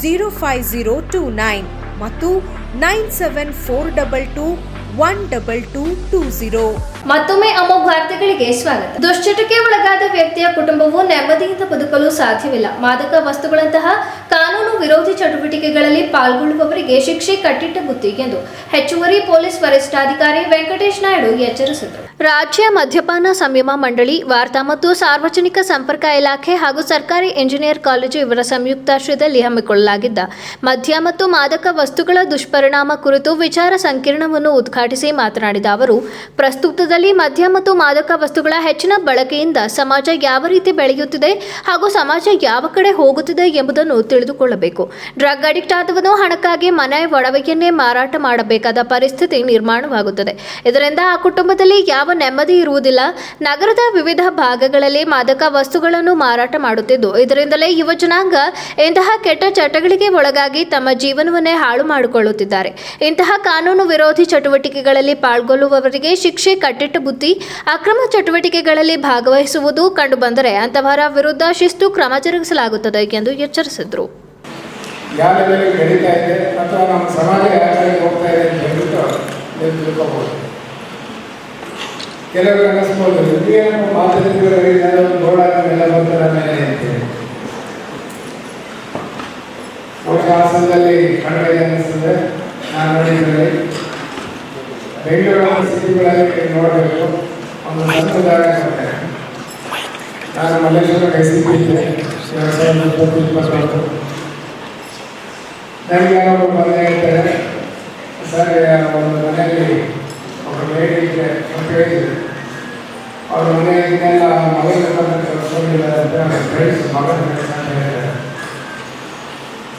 zero five zero two nine ಮತ್ತು nine seven four double two one double two two zero ಮತ್ತೊಮ್ಮೆ ಅಮೋಘ ವಾರ್ತೆಗಳಿಗೆ ಸ್ವಾಗತ. ದುಶ್ಚಟಕ್ಕೆ ಒಳಗಾದ ವ್ಯಕ್ತಿಯ ಕುಟುಂಬವು ನೆಮ್ಮದಿಯಿಂದ ಬದುಕಲು ಸಾಧ್ಯವಿಲ್ಲ. ಮಾದಕ ವಸ್ತುಗಳಂತಹ ಕಾನೂನು ವಿರೋಧಿ ಚಟುವಟಿಕೆಗಳಲ್ಲಿ ಪಾಲ್ಗೊಳ್ಳುವವರಿಗೆ ಶಿಕ್ಷೆ ಕಟ್ಟಿಟ್ಟ ಬುತ್ತಿ ಎಂದು ಹೆಚ್ಚುವರಿ ಪೊಲೀಸ್ ವರಿಷ್ಠಾಧಿಕಾರಿ ವೆಂಕಟೇಶ್ ನಾಯ್ಡು ಎಚ್ಚರಿಸಿದರು. ರಾಜ್ಯ ಮದ್ಯಪಾನ ಸಂಯಮ ಮಂಡಳಿ, ವಾರ್ತಾ ಮತ್ತು ಸಾರ್ವಜನಿಕ ಸಂಪರ್ಕ ಇಲಾಖೆ ಹಾಗೂ ಸರ್ಕಾರಿ ಇಂಜಿನಿಯರ್ ಕಾಲೇಜು ಇವರ ಸಂಯುಕ್ತಾಶ್ರಯದಲ್ಲಿ ಹಮ್ಮಿಕೊಳ್ಳಲಾಗಿದ್ದ ಮದ್ಯ ಮತ್ತು ಮಾದಕ ವಸ್ತುಗಳ ದುಷ್ಪರಿಣಾಮ ಕುರಿತು ವಿಚಾರ ಸಂಕಿರಣವನ್ನು ಉದ್ಘಾಟಿಸಿ ಮಾತನಾಡಿದ ಅವರು, ಪ್ರಸ್ತುತದಲ್ಲಿ ಮದ್ಯ ಮತ್ತು ಮಾದಕ ವಸ್ತುಗಳ ಹೆಚ್ಚಿನ ಬಳಕೆಯಿಂದ ಸಮಾಜ ಯಾವ ರೀತಿ ಬೆಳೆಯುತ್ತಿದೆ ಹಾಗೂ ಸಮಾಜ ಯಾವ ಕಡೆ ಹೋಗುತ್ತಿದೆ ಎಂಬುದನ್ನು ತಿಳಿದುಕೊಳ್ಳಬೇಕು. ಡ್ರಗ್ ಅಡಿಕ್ಟ್ ಆದವನು ಹಣಕ್ಕಾಗಿ ಮನೆ ಒಡವೆಯನ್ನೇ ಮಾರಾಟ ಮಾಡಬೇಕಾದ ಪರಿಸ್ಥಿತಿ ನಿರ್ಮಾಣವಾಗುತ್ತದೆ. ಇದರಿಂದ ಆ ಕುಟುಂಬದಲ್ಲಿ ನೆಮ್ಮದಿ ಇರುವುದಿಲ್ಲ. ನಗರದ ವಿವಿಧ ಭಾಗಗಳಲ್ಲಿ ಮಾದಕ ವಸ್ತುಗಳನ್ನು ಮಾರಾಟ ಮಾಡುತ್ತಿದ್ದು, ಇದರಿಂದಲೇ ಯುವ ಜನಾಂಗ ಇಂತಹ ಕೆಟ್ಟ ಚಟಗಳಿಗೆ ಒಳಗಾಗಿ ತಮ್ಮ ಜೀವನವನ್ನೇ ಹಾಳು ಮಾಡಿಕೊಳ್ಳುತ್ತಿದ್ದಾರೆ. ಇಂತಹ ಕಾನೂನು ವಿರೋಧಿ ಚಟುವಟಿಕೆಗಳಲ್ಲಿ ಪಾಲ್ಗೊಳ್ಳುವವರಿಗೆ ಶಿಕ್ಷೆ ಕಟ್ಟಿಟ್ಟ ಬುದ್ಧಿ, ಅಕ್ರಮ ಚಟುವಟಿಕೆಗಳಲ್ಲಿ ಭಾಗವಹಿಸುವುದು ಕಂಡುಬಂದರೆ ಅಂತವರ ವಿರುದ್ಧ ಶಿಸ್ತು ಕ್ರಮ ಜರುಗಿಸಲಾಗುತ್ತದೆ ಎಂದು ಎಚ್ಚರಿಸಿದರು. ಯಾವ ಬೆಳೀತಾ ಇದೆ, ಅಥವಾ ನಮ್ಮ ಸಮಾಜ ಯಾವ ಹೋಗ್ತಾ ಇದೆ ಅಂತ ಹೇಳ್ಬಿಟ್ಟು ನೀವು ತಿಳ್ಕೊಬೋದು ಕೆಲವರು ಅನ್ನಿಸ್ಬೋದು ಇದೇನಪ್ಪ ಮಾತಾಡ್ತಿರೋರಿಗೆ ಒಂದು ಬೋರ್ಡ್ ಹಾಕಿದೆಲ್ಲ ಬರ್ತಾರೆ ಮೇಲೆ ಅಂತೇಳಿ ಹೇಳಿ. ಹಾಸನದಲ್ಲಿ ಕಡಿಮೆ ಅನ್ನಿಸ್ತದೆ. ನಾನು ನೋಡಿದ್ರಲ್ಲಿ ಬೆಂಗಳೂರಿನ ಸಿಟಿಗಳಲ್ಲಿ ನೋಡಬೇಕು. ಒಂದು ಜಾಗ ಕೊಟ್ಟೆ ನಾನು ಮಲ್ಲೇಶ್ವರ ಕೈ ಸಿಕ್ಕಿದ್ದೆ ನನಗೆ ಯಾರು ಮನೆ ಹೇಳ್ತಾರೆ. ಸರ್ ಒಂದು ಮನೆಯಲ್ಲಿ ಲೇಡಿ ಇದ್ದೆ ಅಂತ ಹೇಳಿದ್ರು. ಅವ್ರ ಮನೆಯಿಂದೆಲ್ಲ ಮಗನ ಫ್ರೆಂಡ್ಸ್ ಮಗನ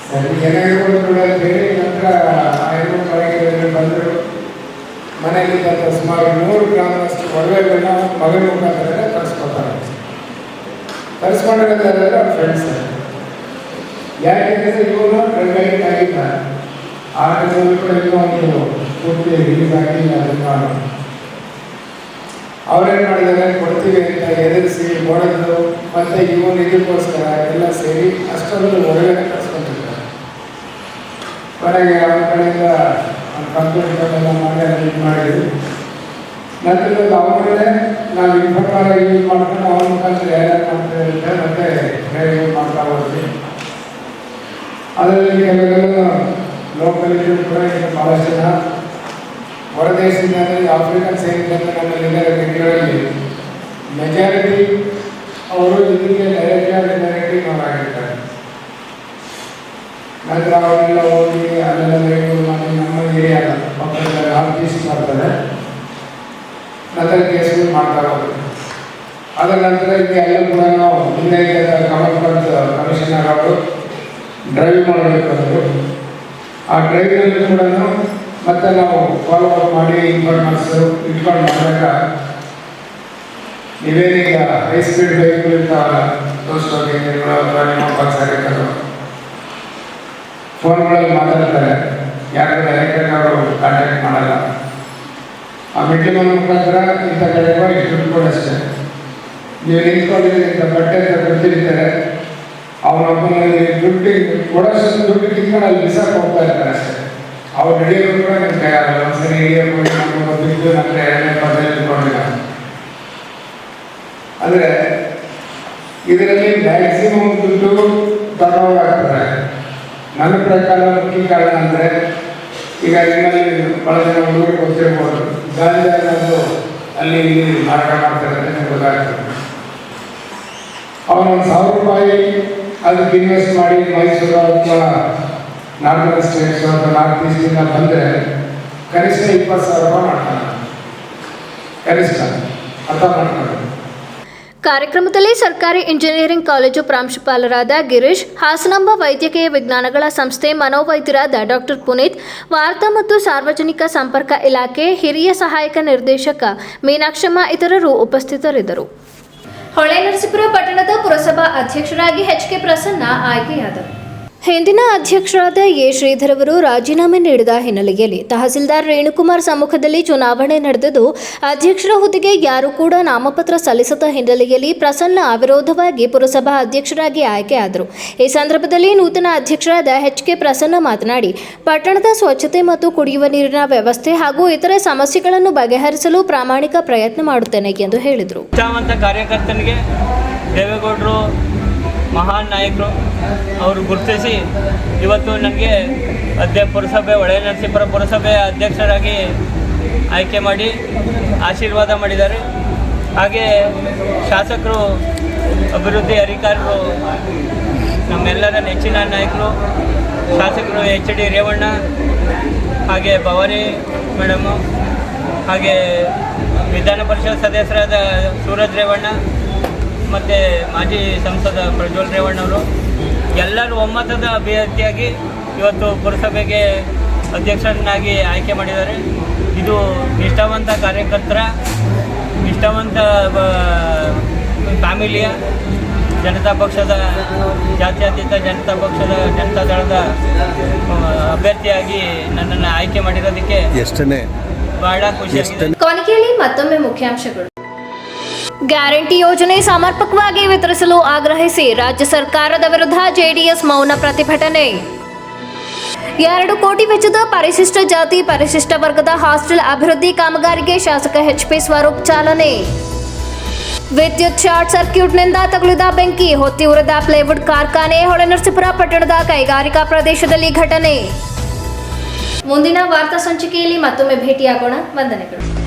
ಸರಿ ಕೂಡ ಹೇಳಿ, ನಂತರ ಆ ಮನೆಗೆ ಬಂದರು. ಮನೆಯಲ್ಲಿದ್ದಂಥ ಸುಮಾರು ನೂರು ಗ್ರಾಮದಷ್ಟು ಒಡವೆಗಳನ್ನ ಮಗನ ಮುಖಾಂತರ ತರಿಸ್ಕೊತಾರೆ ಕಳಿಸ್ಕೊಂಡಿರೋದಾದ್ರೆ ಅವ್ರ ಫ್ರೆಂಡ್ಸ್ ಯಾಕೆಂದರೆ ಇವನು ಪ್ರೆಗ್ನೆಂಟ್ ಆಗಿಲ್ಲ ಆರು ಕೂಡ ಇನ್ನೂ ಒಂದು ಪೂರ್ತಿ ರಿಲೀಸ್ ಆಗಿಲ್ಲ ಅದನ್ನ ಅವ್ರೇನು ಮಾಡಿದ್ದಾರೆ? ಕೊಡ್ತೀವಿ ಅಂತ ಎದುರಿಸಿ ಹೊಡೆದು ಮತ್ತೆ ಇವನು ಇದಕ್ಕೋಸ್ಕರ ಎಲ್ಲ ಸೇರಿ ಅಷ್ಟೊಂದು ಹೊರಗಡೆ ಕಳ್ಸ್ಕೊಂಡಿದ್ದಾರೆ ಕೊನೆಗೆ ಅವ್ರ ಕಡೆಯಿಂದ ಕಂಪ್ಯೂಟರ್ ಎಲ್ಲ ಮಾಡಿ ಇದು ಮಾಡಿದ್ವಿ ನಂತರದಲ್ಲಿ ಅವರೇ ನಾವು ಇನ್ಫರ್ಮಾರ ಯೂಸ್ ಮಾಡ್ಕೊಂಡು ಅವ್ರ ಮುಖಾಂತರ ಯಾರ್ಯಾರು ಮಾಡ್ತಾ ಇರುತ್ತೆ ಮತ್ತೆ ಬೇರೆ ಯೂಸ್ ಮಾಡ್ತಾ ಹೋದ್ವಿ. ಅದರಲ್ಲಿ ಕೆಲವೆಲ್ಲ ಲೋಕಲ್ ಕೂಡ ಭಾಳಷ್ಟು ಜನ ಹೊರದೇಶದಿಂದ ಅಂದರೆ ಆಫ್ರಿಕನ್ ಸೇರಿದಂತೆ ನಮ್ಮಲ್ಲಿದ್ದಾರೆ ವ್ಯಕ್ತಿಗಳಲ್ಲಿ ಮೆಜಾರಿಟಿ ಅವರು ಇದಕ್ಕೆ ಡೈರೆಕ್ಟ್ ಆಗಿ ಡೈರೆಕ್ಟ್ಲಿ ನೋಡಾಗಿರ್ತಾರೆ ನಂತರ ಅವರೆಲ್ಲ ಹೋಗಿ ಅಲ್ಲೆಲ್ಲ ಮಾಡಿ ನಮ್ಮ ಏರಿಯಾದ ಪಕ್ಕದಲ್ಲಿ ಆಫೀಸ್ ಮಾಡ್ತಾರೆ. ನಂತರ ಕೇಸ್ಗಳು ಮಾಡ್ತಾ ಹೋಗ್ತಾರೆ ಅದರ ನಂತರ ಇಲ್ಲಿ ಎಲ್ಲ ಕೂಡ ನಾವು ಹಿಂದೆ ಕಮಲ್ಪಂತ್ ಕಮಿಷನರ್ ಅವರು ಡ್ರೈವ್ ಮಾಡಬೇಕು ಆ ಡ್ರೈವಿನಲ್ಲಿ ಕೂಡ ಮತ್ತೆ ನಾವು ಫಾಲೋ ಅಪ್ ಮಾಡಿ ಇನ್ಫಾರ್ಮರ್ಸ್ ಇಟ್ಕೊಂಡು ಮಾಡಿದಾಗ ನೀವೇನೀಗ ಹೈ ಸ್ಪೀಡ್ ವೆಹಿಕಲ್ ಇರ್ತಾವಲ್ಲ ಪಕ್ಷ ಫೋನ್ಗಳಲ್ಲಿ ಮಾತಾಡ್ತಾರೆ. ಯಾರು ಡೈರೆಕ್ಟಾಗಿ ಅವರು ಕಾಂಟ್ಯಾಕ್ಟ್ ಮಾಡಲ್ಲ. ಆ ಮೀಟಿಂಗ್ ಮುಖಾಂತರ ಇಂಥ ಕಡೆ ಹೋಗಿ ದುಡ್ಡು ಅಷ್ಟೇ. ನೀವು ನಿಂತ್ಕೊಂಡಿದ್ದೀರಿ ಇಂಥ ಬಟ್ಟೆ ಅಂತ ಗೊತ್ತಿರ್ತಾರೆ ಅವನೊಬ್ಬನಲ್ಲಿ ದುಡ್ಡು ಕೊಡೋಷ್ಟು ದುಡ್ಡು ತಿಂಗಳಲ್ಲಿ ಅಲ್ಲಿ ಬಿಸಾಕ್ ಹೋಗ್ತಾ ಇರ್ತಾರೆ ಅಷ್ಟೇ. ಅವ್ರು ನಡೆಯೋದು ಕೂಡ ನನ್ನ ಕೈ ಆಗಲ್ಲ ಒಂದ್ಸರಿ ಹಿಡಿಯೋಕೆ ನಮ್ಮ ಬಿದ್ದು ನನ್ನ ಎರಡನೇ ಪದದಲ್ಲಿ ಇದರಲ್ಲಿ ಮ್ಯಾಕ್ಸಿಮಮ್ ದುಡ್ಡು ತಗೊಂಡಾಗ್ತದೆ ನನ್ನ ಪ್ರಕಾರ ಮುಖ್ಯ ಕಾರಣ ಅಂದರೆ, ಈಗ ನಿಮ್ಮಲ್ಲಿ ಭಾಳ ಜನ ಹುಡುಗರು ಗೊತ್ತಿರ್ಬೋದು. ಗಾಂಜಾ ಅಲ್ಲಿ ಇಲ್ಲಿ ಮಾರಾಟ ಮಾಡ್ತಾರೆ ಅಂತ ಗೊತ್ತಾಗ್ತದೆ. ಅವನು ಸಾವಿರ ರೂಪಾಯಿ ಅದಕ್ಕೆ ಇನ್ವೆಸ್ಟ್ ಮಾಡಿ ಮೈಸೂರು ಅಥವಾ ನಾರ್ದನ್ ಸ್ಟೇಟ್ಸ್ ಅಥವಾ ನಾರ್ತ್ ಈಸ್ಟಿಂದ ಬಂದರೆ ಕನಿಷ್ಠ ಇಪ್ಪತ್ತು ಸಾವಿರ ರೂಪಾಯಿ ಮಾಡ್ತಾರೆ. ಕನಿಷ್ಠ ಅರ್ಥ ಮಾಡ್ತಾರೆ ಕಾರ್ಯಕ್ರಮದಲ್ಲಿ ಸರ್ಕಾರಿ ಇಂಜಿನಿಯರಿಂಗ್ ಕಾಲೇಜು ಪ್ರಾಂಶುಪಾಲರಾದ ಗಿರೀಶ್, ಹಾಸನಾಂಬ ವೈದ್ಯಕೀಯ ವಿಜ್ಞಾನಗಳ ಸಂಸ್ಥೆ ಮನೋವೈದ್ಯರಾದ ಡಾಕ್ಟರ್ ಪುನೀತ್, ವಾರ್ತಾ ಮತ್ತು ಸಾರ್ವಜನಿಕ ಸಂಪರ್ಕ ಇಲಾಖೆ ಹಿರಿಯ ಸಹಾಯಕ ನಿರ್ದೇಶಕ ಮೀನಾಕ್ಷಮ್ಮ ಇತರರು ಉಪಸ್ಥಿತರಿದ್ದರು. ಹೊಳೆನರಸೀಪುರ ಪಟ್ಟಣದ ಪುರಸಭಾ ಅಧ್ಯಕ್ಷರಾಗಿ ಎಚ್ ಕೆ ಪ್ರಸನ್ನ ಆಯ್ಕೆಯಾದರು. ಹಿಂದಿನ ಅಧ್ಯಕ್ಷರಾದ ಎ. ಶ್ರೀಧರ್ ಅವರು ರಾಜೀನಾಮೆ ನೀಡಿದ ಹಿನ್ನೆಲೆಯಲ್ಲಿ ತಹಸೀಲ್ದಾರ್ ರೇಣುಕುಮಾರ್ ಸಮ್ಮುಖದಲ್ಲಿ ಚುನಾವಣೆ ನಡೆದಿದ್ದು, ಅಧ್ಯಕ್ಷರ ಹುದ್ದೆಗೆ ಯಾರು ಕೂಡ ನಾಮಪತ್ರ ಸಲ್ಲಿಸದ ಹಿನ್ನೆಲೆಯಲ್ಲಿ ಪ್ರಸನ್ನ ಅವಿರೋಧವಾಗಿ ಪುರಸಭಾ ಅಧ್ಯಕ್ಷರಾಗಿ ಆಯ್ಕೆಯಾದರು. ಈ ಸಂದರ್ಭದಲ್ಲಿ ನೂತನ ಅಧ್ಯಕ್ಷರಾದ ಎಚ್. ಕೆ. ಪ್ರಸನ್ನ ಮಾತನಾಡಿ, ಪಟ್ಟಣದ ಸ್ವಚ್ಛತೆ ಮತ್ತು ಕುಡಿಯುವ ನೀರಿನ ವ್ಯವಸ್ಥೆ ಹಾಗೂ ಇತರೆ ಸಮಸ್ಯೆಗಳನ್ನು ಬಗೆಹರಿಸಲು ಪ್ರಾಮಾಣಿಕ ಪ್ರಯತ್ನ ಮಾಡುತ್ತೇನೆ ಎಂದು ಹೇಳಿದರು. ದೇವೇಗೌಡರು ಮಹಾನ್ ನಾಯಕರು, ಅವರು ಗುರುತಿಸಿ ಇವತ್ತು ನನಗೆ ಅಧ್ಯಕ್ಷ ಪುರಸಭೆ, ಹೊಳೆ ನರಸೀಪುರ ಪುರಸಭೆಯ ಅಧ್ಯಕ್ಷರಾಗಿ ಆಯ್ಕೆ ಮಾಡಿ ಆಶೀರ್ವಾದ ಮಾಡಿದ್ದಾರೆ. ಹಾಗೆ ಶಾಸಕರು, ಅಭಿವೃದ್ಧಿ ಅಧಿಕಾರಿಗಳು, ನಮ್ಮೆಲ್ಲರ ನೆಚ್ಚಿನ ನಾಯಕರು, ಶಾಸಕರು ಎಚ್ ಡಿ ರೇವಣ್ಣ, ಹಾಗೆ ಭವಾನಿ ಮೇಡಮು, ಹಾಗೆ ವಿಧಾನ ಪರಿಷತ್ ಸದಸ್ಯರಾದ ಸೂರಜ್ ರೇವಣ್ಣ ಮತ್ತು ಮಾಜಿ ಸಂಸದ ಪ್ರಜ್ವಲ್ ರೇವಣ್ಣವರು ಎಲ್ಲರೂ ಒಮ್ಮತದ ಅಭ್ಯರ್ಥಿಯಾಗಿ ಇವತ್ತು ಪುರಸಭೆಗೆ ಅಧ್ಯಕ್ಷರನ್ನಾಗಿ ಆಯ್ಕೆ ಮಾಡಿದ್ದಾರೆ. ಇದು ನಿಷ್ಠಾವಂತ ಕಾರ್ಯಕರ್ತರ ನಿಷ್ಠಾವಂತ ಫ್ಯಾಮಿಲಿಯ ಜನತಾ ಪಕ್ಷದ ಜಾತ್ಯತೀತ ಜನತಾ ಪಕ್ಷದ ಜನತಾ ದಳದ ಅಭ್ಯರ್ಥಿಯಾಗಿ ನನ್ನನ್ನು ಆಯ್ಕೆ ಮಾಡಿರೋದಕ್ಕೆ ಎಷ್ಟನೇ ಬಹಳ ಖುಷಿ ಕೊನೆಯಲ್ಲಿ ಮತ್ತೊಮ್ಮೆ ಮುಖ್ಯಾಂಶಗಳು. ಗ್ಯಾರಂಟಿ ಯೋಜನೆ ಸಮರ್ಪಕವಾಗಿ ವಿತರಿಸಲು ಆಗ್ರಹಿಸಿ ರಾಜ್ಯ ಸರ್ಕಾರದ ವಿರುದ್ಧ ಜೆಡಿಎಸ್ ಮೌನ ಪ್ರತಿಭಟನೆ. ಎರಡು ಕೋಟಿ ವೆಚ್ಚದ ಪರಿಶಿಷ್ಟ ಜಾತಿ, ಪರಿಶಿಷ್ಟ ವರ್ಗದ ಹಾಸ್ಟೆಲ್ ಅಭಿವೃದ್ಧಿ ಕಾಮಗಾರಿಗೆ ಶಾಸಕ ಎಚ್ಪಿ ಸ್ವರೂಪ್ ಚಾಲನೆ. ವಿದ್ಯುತ್ ಶಾರ್ಟ್ ಸರ್ಕ್ಯೂಟ್ನಿಂದ ತಗುಲಿದ ಬೆಂಕಿ, ಹೊತ್ತಿ ಉರಿದ ಪ್ಲೇವುಡ್ ಕಾರ್ಖಾನೆ ಹೊಳೆನರಸೀಪುರ ಪಟ್ಟಣದ ಕೈಗಾರಿಕಾ ಪ್ರದೇಶದಲ್ಲಿ ಘಟನೆ. ಮುಂದಿನ ವಾರ್ತಾ ಸಂಚಿಕೆಯಲ್ಲಿ ಮತ್ತೊಮ್ಮೆ ಭೇಟಿಯಾಗೋಣ. ವಂದನೆಗಳು.